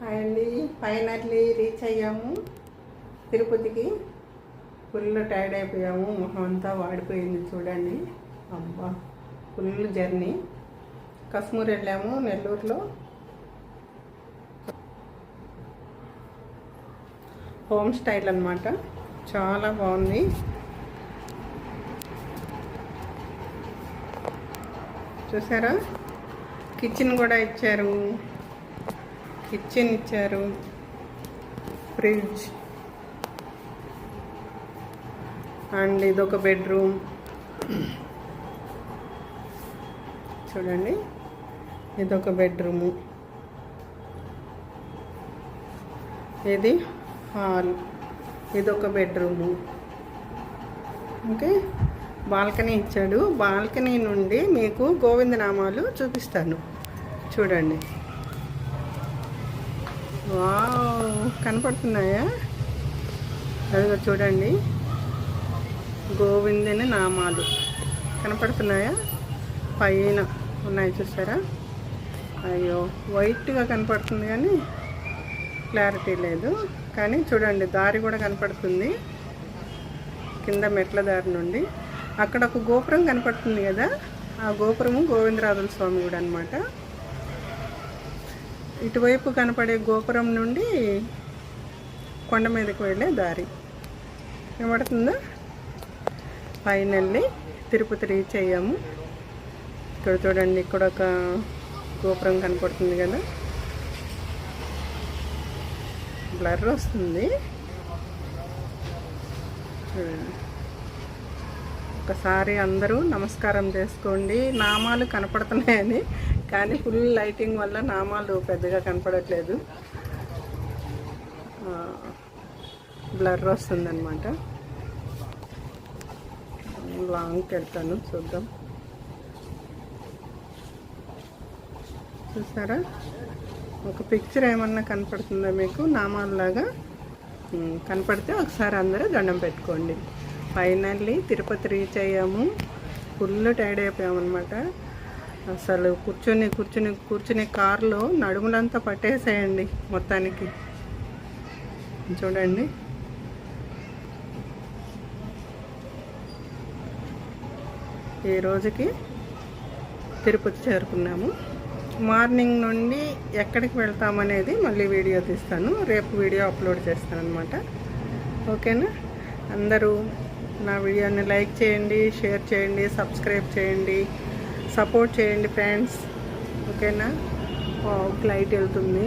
Hi అండి. Finally reach అయ్యాము. తిరుపతికి ఫుల్ టైర్డ్ అయిపోయాము. మొహం అంతా వాడిపోయింది చూడండి. అబ్బా ఫుల్ జర్నీ. కశ్మూర్ వెళ్ళాము నెల్లూరులో. హోమ్ స్టైల్ అనమాట చాలా బాగుంది. చూసారా? కిచెన్ కూడా ఇచ్చారు. కిచెన్ ఇచ్చారు. ఫ్రిడ్జ్. అండ్ ఇదొక బెడ్రూమ్. చూడండి. ఇదొక బెడ్రూము. ఇది హాల్. ఇదొక బెడ్రూము. ఓకే. బాల్కనీ ఇచ్చాడు. బాల్కనీ నుండి మీకు గోవిందనామాలు చూపిస్తాను. చూడండి. వావ్ కనపడుతున్నాయా? అదిగో చూడండి. గోవిందని నామాలు. కనపడుతున్నాయా? పైన ఉన్నాయి చూసారా? అయ్యో వైట్గా కనపడుతుంది కానీ క్లారిటీ లేదు. కానీ చూడండి దారి కూడా కనపడుతుంది. కింద మెట్ల దారి నుండి. అక్కడ ఒక గోపురం కనపడుతుంది కదా? ఆ గోపురము గోవిందరాజుల స్వామి కూడా అనమాట ఇటువైపు కనపడే గోపురం నుండి కొండ మీదకి వెళ్ళే దారి. కనబడుతుందా ఫైనల్లీ తిరుపతి రీచ్ అయ్యాము. ఇక్కడ చూడండి ఇక్కడ ఒక గోపురం కనపడుతుంది కదా. బ్లర్ వస్తుంది. ఒకసారి అందరూ నమస్కారం చేసుకోండి. నామాలు కనపడుతున్నాయని కానీ ఫుల్ లైటింగ్ వల్ల నామాలు పెద్దగా కనపడట్లేదు. బ్లర్ వస్తుందన్నమాట. లాంగ్కి వెళ్తాను చూద్దాం. చూసారా? ఒక పిక్చర్ ఏమన్నా కనపడుతుందా మీకు? నామాల్లాగా కనపడితే ఒకసారి అందరూ దండం పెట్టుకోండి. ఫైనల్లీ తిరుపతి రీచ్ అయ్యాము. ఫుల్ టైర్డ్ అయిపోయామన్నమాట. అసలు కూర్చొని కూర్చుని కూర్చునే కారులో నడుములంతా పట్టేసేయండి మొత్తానికి. చూడండి. ఈ రోజుకి తిరుపతి చేరుకున్నాము. మార్నింగ్ నుండి ఎక్కడికి వెళ్తామనేది మళ్ళీ వీడియో తీస్తాను. రేపు వీడియో అప్లోడ్ చేస్తాను అనమాట ఓకేనా? అందరూ నా వీడియోని లైక్ చేయండి షేర్ చేయండి సబ్స్క్రైబ్ చేయండి. సపోర్ట్ చేయండి ఫ్రెండ్స్. ఓకేనా? లైట్ వెళ్తుంది.